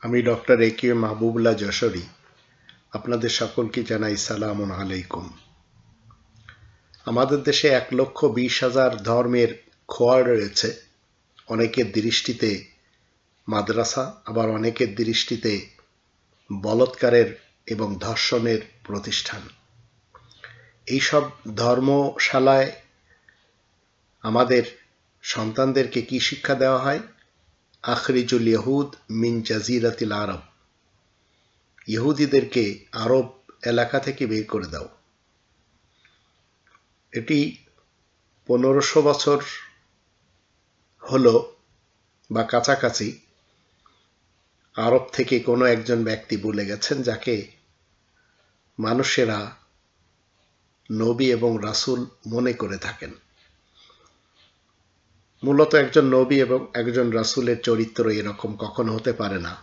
আমি doctor A কে মাহবুবুল্লাহ যশোরী। আপনাদের সকলকে জানাই সালাম আলাইকুম। আমাদের দেশে এক লক্ষ বিশ হাজার ধর্মের খোয়ার রয়েছে। অনেকের দৃষ্টিতে মাদ্রাসা, আবার অনেকের দৃষ্টিতে বলৎকারের এবং ধর্ষণের প্রতিষ্ঠান। এইসব ধর্মশালায় আমাদের সন্তানদেরকে কি শিক্ষা দেওয়া হয়? আখরিজুল ইহুদ মিন জাজিরাতিল আরব। ইহুদিদেরকে আরব এলাকা থেকে বের করে দাও। এটি পনেরোশো বছর হলো বা কাছাকাছি আরব থেকে কোনো একজন ব্যক্তি বলে গেছেন যাকে মানুষেরা নবী এবং রাসূল মনে করে থাকেন। মূলত একজন নবী এবং একজন রাসূলের চরিত্র এরকম কখনো হতে পারে না।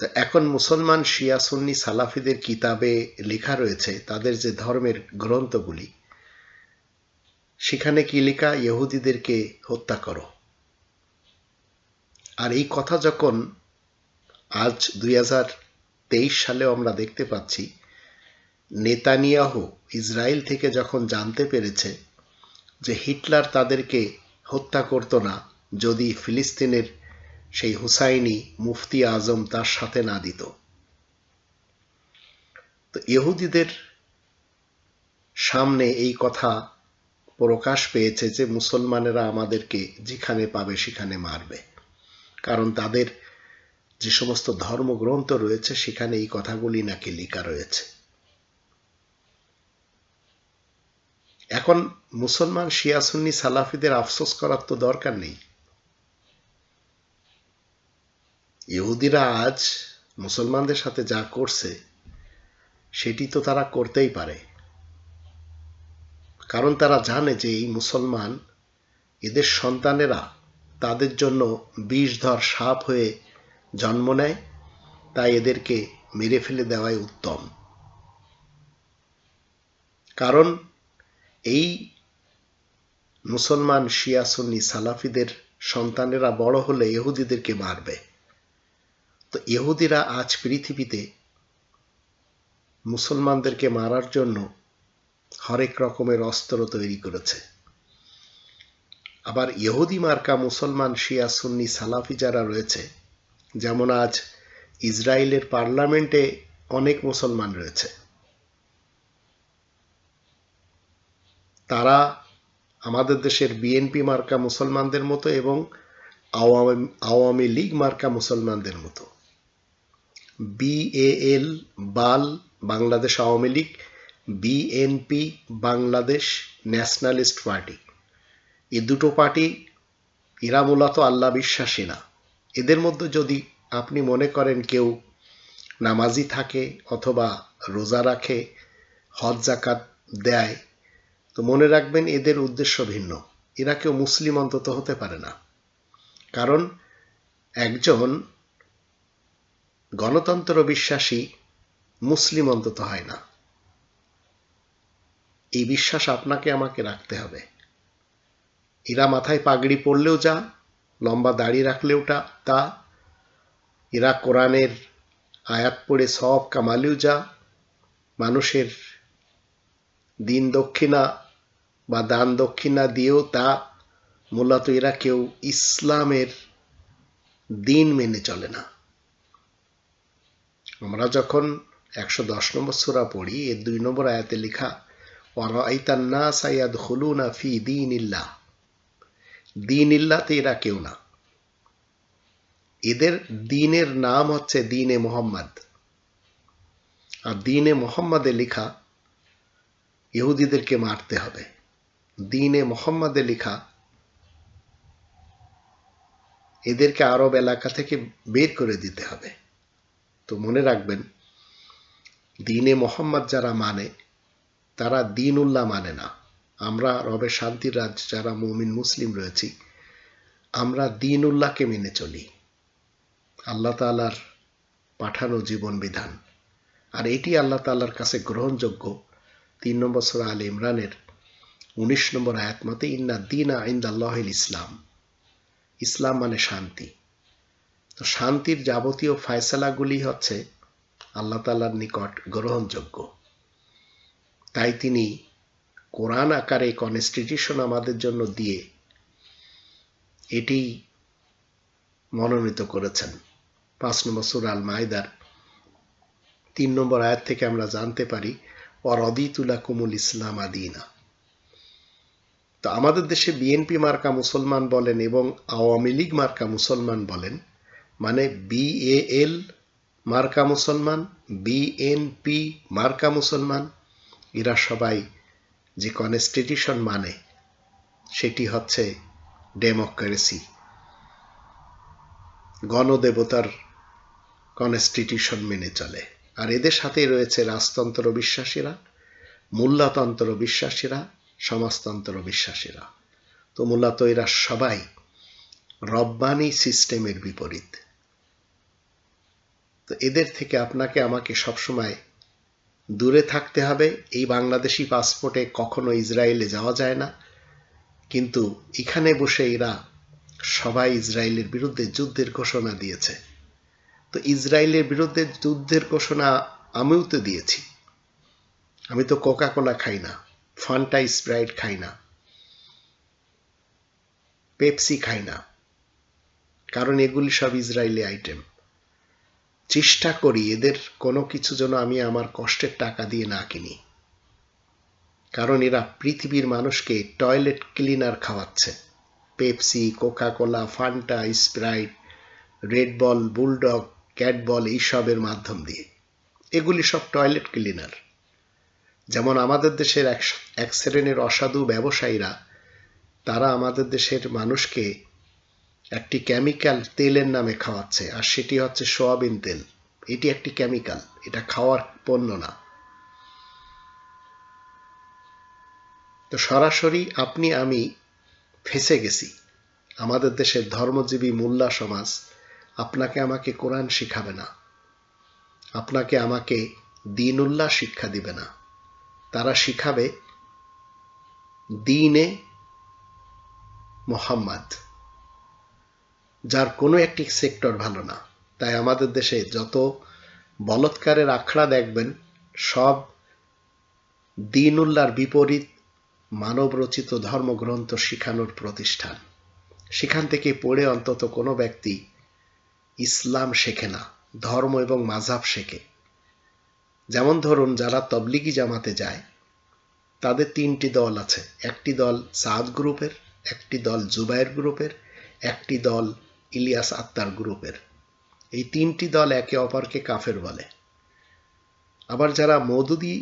তো এখন মুসলমান শিয়া সুন্নি সালাফিদের কিতাবে লেখা রয়েছে তাদের যে ধর্মের গ্রন্থগুলি, সেখানে কি লেখা? ইহুদিদেরকে হত্যা করো। আর এই কথা যখন আজ দুই হাজার তেইশ সালেও আমরা দেখতে পাচ্ছি, নেতানিয়াহু ইসরায়েল থেকে যখন জানতে পেরেছে যে হিটলার তাদেরকে হত্যা করত না যদি ফিলিস্তিনের সেই হুসাইনি মুফতি আজম তার সাথে না দিত। তো ইহুদিদের সামনে এই কথা প্রকাশ পেয়েছে যে মুসলমানেরা আমাদেরকে যেখানে পাবে সেখানে মারবে। কারণ তাদের যে সমস্ত ধর্মগ্রন্থ রয়েছে সেখানে এই কথাগুলি নাকি লেখা রয়েছে। এখন মুসলমান শিয়া সুন্নি সালাফিদের আফসোস করার তো দরকার নেই। ইহুদিরা আজ মুসলমানদের সাথে যা করছে, সেটি তো তারা করতেই পারে। কারণ তারা জানে যে এই মুসলমান এদের সন্তানেরা তাদের জন্য বিষধর সাপ হয়ে জন্ম নেয়, তাই এদেরকে মেরে ফেলে দেওয়াই উত্তম। কারণ এই মুসলমান শিয়া সুন্নি সালাফিদের সন্তানেরা বড় হলে ইহুদিদেরকে মারবে। তো ইহুদিরা আজ পৃথিবীতে মুসলমানদেরকে মারার জন্য হরেক রকমের অস্ত্র তৈরি করেছে। আবার ইহুদি মার্কা মুসলমান শিয়া সুন্নি সালাফি যারা রয়েছে, যেমন আজ ইসরায়েলের পার্লামেন্টে অনেক মুসলমান রয়েছে। তারা আমাদের দেশের বিএনপি মার্কা মুসলমানদের মতো এবং আওয়ামী আওয়ামী লীগ মার্কা মুসলমানদের মতো। বিএএল বাল, Bangladesh Awami league BNP Bangladesh nationalist party. এই দুটো পার্টি এরা মূলত আল্লাহ বিশ্বাসী না। এদের মধ্যে যদি আপনি মনে করেন কেউ নামাজি থাকে অথবা রোজা রাখে, হজ জাকাত দেয় তো মনে রাখবেন এদের উদ্দেশ্য ভিন্ন। এরা কেউ মুসলিম অন্তত হতে পারে না। কারণ একজন গণতন্ত্র বিশ্বাসী মুসলিম অন্তত হয় না। এই বিশ্বাস আপনাকে আমাকে রাখতে হবে। এরা মাথায় পাগড়ি পরলেও যা, লম্বা দাড়ি রাখলেও তা। এরা কোরআনের আয়াত পড়ে সব কামালেও যা। মানুষের দিন দক্ষিণা বা দান দক্ষিণা দিয়েও তা মূলত এরা কেউ ইসলামের দিন মেনে চলে না। আমরা যখন একশো দশ নম্বর সুরা পড়ি, এর দুই নম্বর আয়াতে লেখা, ওয়ারাইতান্না সাইয়াদ হুলুনা ফি দিন ইল্লাহ দিন ইল্লাতে এরা কেউ না। এদের দিনের নাম হচ্ছে দিনে মোহাম্মদ। আর দিনে মোহাম্মদে লেখা, ইহুদিদেরকে মারতে হবে। দিনে মোহাম্মদে লেখা, এদেরকে আরব এলাকা থেকে বের করে দিতে হবে। তো মনে রাখবেন, দিনে মোহাম্মদ যারা মানে তারা দিন উল্লাহ মানে না। আমরা রবের শান্তির রাজ, যারা মুমিন, মুসলিম রয়েছি, আমরা দিন উল্লাহকে মেনে চলি। আল্লাহ তালার পাঠানো জীবন বিধান। আর এটি আল্লাহ তালার কাছে গ্রহণযোগ্য। তিন নম্বর সুরা আল ইমরানের উনিশ নম্বর আয়াত, মতে ইন্না দিন আইন্দ ইসলাম। ইসলাম মানে শান্তি। তো শান্তির যাবতীয় ফায়সালাগুলি হচ্ছে আল্লাহ তালার নিকট গ্রহণযোগ্য। তাই তিনি কোরআন আকারে কনস্টিটিউশন আমাদের জন্য দিয়ে এটি মনোনীত করেছেন। পাঁচ নম্বর সুর আল মায়দার তিন নম্বর আয়াত থেকে আমরা জানতে পারি অরদিতুলা কুমুল ইসলাম আদিনা তো আমাদের দেশে বিএনপি মার্কা মুসলমান বলেন এবং আওয়ামী লীগ মার্কা মুসলমান বলেন মানে বিএএল মার্কা মুসলমান বিএনপি মার্কা মুসলমান, এরা সবাই যে কনস্টিটিউশন মানে সেটি হচ্ছে ডেমোক্রেসি গণদেবতার কনস্টিটিউশন মেনে চলে। আর এদের সাথে রয়েছে রাজতন্ত্র বিশ্বাসীরা, মূল্যতন্ত্র বিশ্বাসীরা সমাজতন্ত্র বিশ্বাসীরা। তো মূলত এরা সবাই রব্বানি সিস্টেমের বিপরীত। তো এদের থেকে আপনাকে আমাকে সবসময় দূরে থাকতে হবে। এই বাংলাদেশি পাসপোর্টে কখনো ইসরায়েলে যাওয়া যায় না। কিন্তু এখানে বসে এরা সবাই ইসরায়েলের বিরুদ্ধে যুদ্ধের ঘোষণা দিয়েছে। তো ইসরায়েলের বিরুদ্ধে যুদ্ধের ঘোষণা আমিও তো দিয়েছি। আমি তো কোকা কোলা খাই না। ফান্টা স্প্রাইট খাই না। পেপসি খাই না। কারণ এগুলি সব ইসরায়েলি আইটেম চেষ্টা করি এদের কোনো কিছু যেন আমি আমার কষ্টের টাকা দিয়ে না কিনি। কারণ এরা পৃথিবীর মানুষকে টয়লেট ক্লিনার খাওয়াচ্ছে। Pepsi Coca Cola Fanta Sprite red bull bulldog cat bull এইসবের মাধ্যম দিয়ে। এগুলি সব টয়লেট ক্লিনার যেমন আমাদের দেশের এক এক শ্রেণির অসাধু ব্যবসায়ীরা, তারা আমাদের দেশের মানুষকে একটি কেমিক্যাল তেলের নামে খাওয়াচ্ছে, আর সেটি হচ্ছে সোয়াবিন তেল। এটি একটি কেমিক্যাল এটা খাওয়ার পণ্য না। তো সরাসরি আপনি, আমি ফেসে গেছি। আমাদের দেশের ধর্মজীবী মোল্লা সমাজ আপনাকে আমাকে কোরআন শিখাবে না। আপনাকে আমাকে দিনুল্লাহ শিক্ষা দিবে না। তারা শিখাবে দিনে মোহাম্মদ, যার কোনো একটি সেক্টর ভালো না। তাই আমাদের দেশে যত বলৎকারের আখড়া দেখবেন, সব দিনুল্লার বিপরীত মানবরচিত ধর্মগ্রন্থ শিখানোর প্রতিষ্ঠান। সেখান থেকে পড়ে অন্তত কোনো ব্যক্তি ইসলাম শেখে না, ধর্ম এবং মাঝাব শেখে। যেমন ধরুন যারা তবলিগি জামাতে যায়, তাদের তিনটি দল আছে। একটি দল সাদ গ্রুপের, একটি দল জুবাইর গ্রুপের, একটি দল ইলিয়াস আত্মার গ্রুপের। এই তিনটি দল একে অপরকে কাফের বলে। আবার যারা মৌদুদি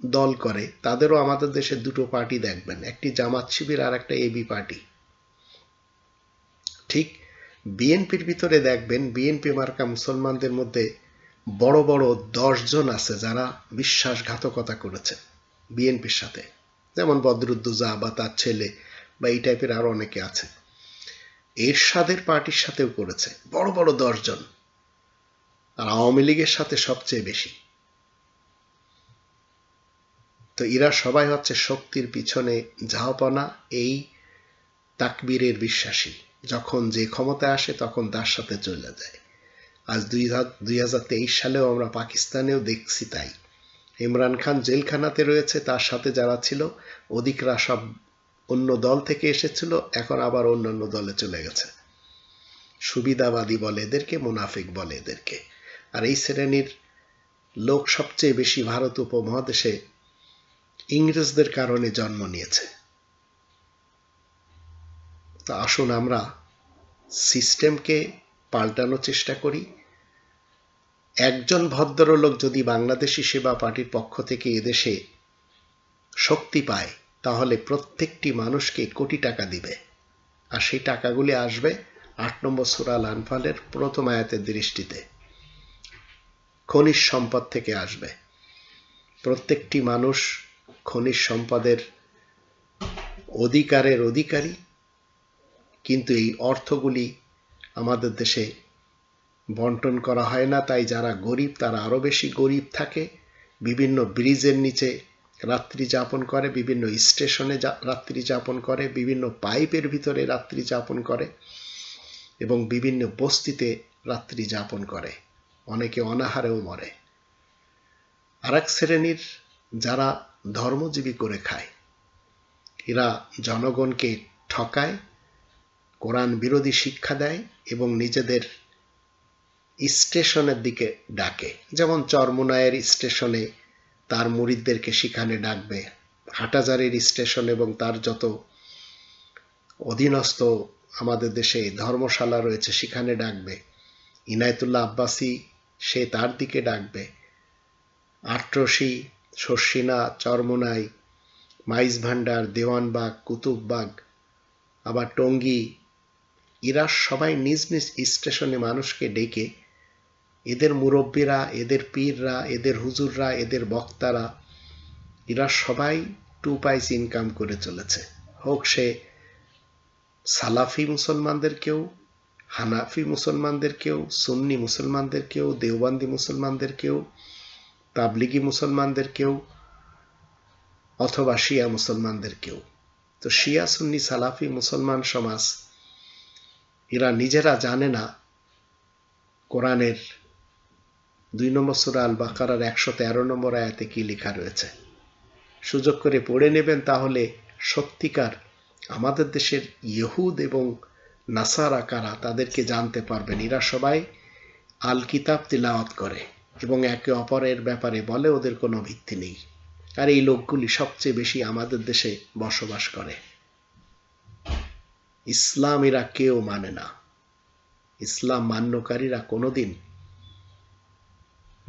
দল করে, তাদেরও আমাদের দেশে দুটো পার্টি দেখবেন, একটি জামাত শিবির আর একটা এবি পার্টি। ঠিক বিএনপির ভিতরে দেখবেন, বিএনপি মার্কা মুসলমানদের মধ্যে বড় বড় দশজন আছে যারা বিশ্বাসঘাতকতা করেছে বিএনপির সাথে। যেমন বদরুদ্দোজা বা তার ছেলে বা এই টাইপের আরও অনেকে আছে। এরশাদের পার্টির সাথেও করেছে বড় বড় দশজন। আর আওয়ামী লীগের সাথে সবচেয়ে বেশি। তো এরা সবাই হচ্ছে শক্তির পিছনে ঝাওপানা এই তাকবীরের বিশ্বাসী। যখন যে ক্ষমতায় আসে তখন তার সাথে চলে যায়। আজ দুই দুই হাজার তেইশ সালেও আমরা পাকিস্তানেও দেখছি তাই। ইমরান খান জেলখানাতে রয়েছে, তার সাথে যারা ছিল, অধিকরা সব অন্য দল থেকে এসেছিল, এখন আবার অন্যান্য দলে চলে গেছে। সুবিধাবাদী বলে এদেরকে, মুনাফিক বলে এদেরকে। আর এই শ্রেণির লোক সবচেয়ে বেশি ভারত উপমহাদেশে ইংরেজদের কারণে জন্ম নিয়েছে। তা আসুন আমরা সিস্টেমকে পাল্টানোর চেষ্টা করি। একজন ভদ্রলোক যদি বাংলাদেশি সেবা পার্টির পক্ষ থেকে এদেশে শক্তি পায়, তাহলে প্রত্যেকটি মানুষকে কোটি টাকা দিবে। আর সেই টাকাগুলি আসবে আট নম্বর সুরাল আনফালের প্রথম আয়াতের দৃষ্টিতে। খনিজ সম্পদ থেকে আসবে। প্রত্যেকটি মানুষ খনিজ সম্পদের অধিকারের অধিকারী, কিন্তু এই অর্থগুলি আমাদের দেশে বন্টন করা হয় না, তাই যারা গরিব তারা আরও বেশি গরিব থাকে। বিভিন্ন ব্রিজের নিচে রাত্রি যাপন করে, বিভিন্ন স্টেশনে রাত্রি যাপন করে, বিভিন্ন পাইপের ভিতরে রাত্রি যাপন করে এবং বিভিন্ন বস্তিতে রাত্রি যাপন করে। অনেকে অনাহারেও মরে। আর এক শ্রেণির যারা ধর্মজীবী করে খায়, এরা জনগণকে ঠকায়, কোরআন বিরোধী শিক্ষা দেয় এবং নিজেদের স্টেশনের দিকে ডাকে। যেমন চরমোনায়ের স্টেশনে তার মুরিদদেরকে সেখানে ডাকবে। হাটাজারির স্টেশন এবং তার যত অধীনস্থ আমাদের দেশে ধর্মশালা রয়েছে, সেখানে ডাকবে। ইনায়তুল্লাহ আব্বাসি, সে তার দিকে ডাকবে। আট্রসি, শর্ষিনা, চরমোনাই, মাইজ ভান্ডার, দেওয়ানবাগ, কুতুববাগ, আবার টঙ্গী, এরা সবাই নিজ নিজ স্টেশনে মানুষকে ডেকে এদের মুরব্বীরা, এদের পীররা, এদের হুজুররা, এদের বক্তারা, এরা সবাই টু পাইস ইনকাম করে চলেছে। হোক সে সালাফি মুসলমানদেরকেও হানাফি মুসলমানদেরকেও সুন্নি মুসলমানদেরকেও দেওবান্দি মুসলমানদেরকেও তাবলিগি মুসলমানদেরকেও অথবা শিয়া মুসলমানদের কেউ। তো শিয়া, সুন্নি, সালাফি মুসলমান সমাজ, এরা নিজেরা জানে না কোরআনের দুই নম্বর সুরা আল বাকারার একশো তেরো নম্বর আয়াতে কি লেখা রয়েছে? সুযোগ করে পড়ে নেবেন তাহলে সত্যিকার আমাদের দেশের ইহুদ এবং নাসারা কারা তাদেরকে জানতে পারবেন। এরা সবাই আল কিতাব তিলাওয়াত করে এবং একে অপরের ব্যাপারে বলে ওদের কোনো ভিত্তি নেই। আর এই লোকগুলি সবচেয়ে বেশি আমাদের দেশে বসবাস করে। ইসলাম এরা কেউ মানে না। ইসলাম মান্যকারীরা কোনোদিন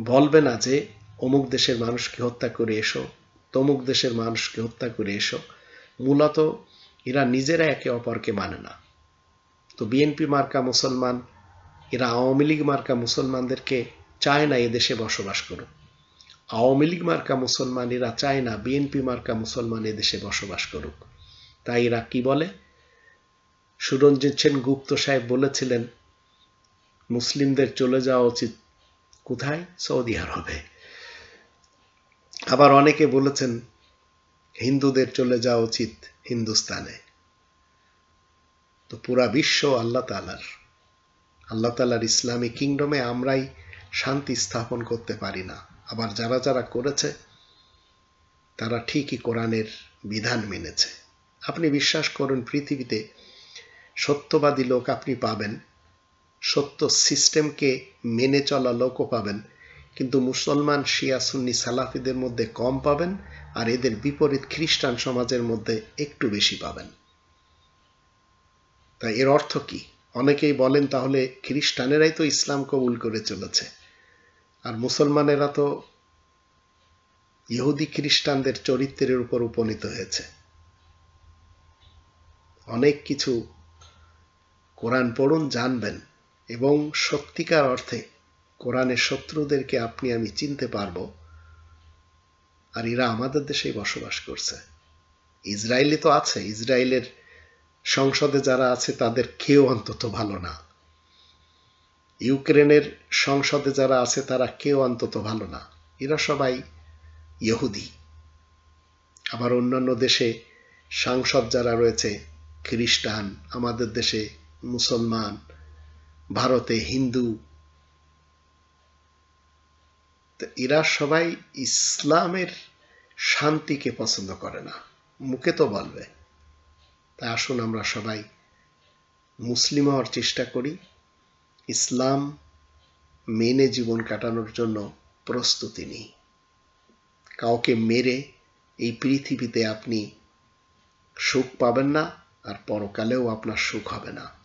বলবে না যে, অমুক দেশের মানুষকে হত্যা করে এসো, তমুক দেশের মানুষকে হত্যা করে এসো। মূলত, এরা নিজেরা একে অপরকে মানে না। তো বিএনপি মার্কা মুসলমান, এরা আওয়ামী লীগ মার্কা মুসলমানদেরকে চায় না এদেশে বসবাস করুক। আওয়ামী লীগ মার্কা মুসলমান, এরা চায় না বিএনপি মার্কা মুসলমান এদেশে বসবাস করুক। তাই এরা কি বলে? সুরঞ্জিত সেন গুপ্ত সাহেব বলেছিলেন, মুসলিমদের চলে যাওয়া উচিত কোথায়? সৌদি আরবে। আবার অনেকে বলেছেন, হিন্দুদের চলে যাওয়া উচিত হিন্দুস্তানে। তো পুরা বিশ্ব আল্লাহ তালার আল্লাহ তালার ইসলামী কিংডমে আমরাই শান্তি স্থাপন করতে পারি না। আবার যারা যারা করেছে, তারা ঠিকই কোরআনের বিধান মেনেছে। আপনি বিশ্বাস করুন, পৃথিবীতে সত্যবাদী লোক আপনি পাবেন। সত্য সিস্টেমকে মেনে চলা লোকও পাবেন। কিন্তু মুসলমান, শিয়া, সুন্নি, সালাফিদের মধ্যে কম পাবেন আর এদের বিপরীত খ্রিস্টান সমাজের মধ্যে একটু বেশি পাবেন। তাই এর অর্থ কি? অনেকেই বলেন তাহলে খ্রিস্টানেরাই তো ইসলাম কবুল করে চলেছে। আর মুসলমানেরা তো ইহুদি খ্রিস্টানদের চরিত্রের উপর উপনীত হয়েছে। অনেক কিছু কোরআন পড়ুন, জানবেন। এবং সত্যিকার অর্থে কোরআনের শত্রুদেরকে আপনি আমি চিনতে পারব আর এরা আমাদের দেশেই বসবাস করছে। ইসরায়েলি তো আছে, ইসরায়েলের সংসদে যারা আছে তাদের কেউ অন্তত ভালো না। ইউক্রেনের সংসদে যারা আছে তারা কেউ অন্তত ভালো না। এরা সবাই ইহুদি। আবার অন্যান্য দেশে সাংসদ যারা রয়েছে, খ্রিস্টান, আমাদের দেশে মুসলমান ভারতে হিন্দু। এরা সবাই ইসলামের শান্তিকে পছন্দ করে না। মুখে তো বলবে। তা আসুন আমরা সবাই মুসলিম হওয়ার চেষ্টা করি। ইসলাম মেনে জীবন কাটানোর জন্য প্রস্তুতি নিই। কাউকে মেরে এই পৃথিবীতে আপনি সুখ পাবেন না আর পরকালেও আপনার সুখ হবে না।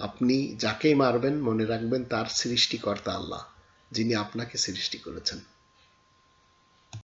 আপনি যাকেই মারবেন মনে রাখবেন তার সৃষ্টিকর্তা আল্লাহ যিনি আপনাকে সৃষ্টি করেছেন।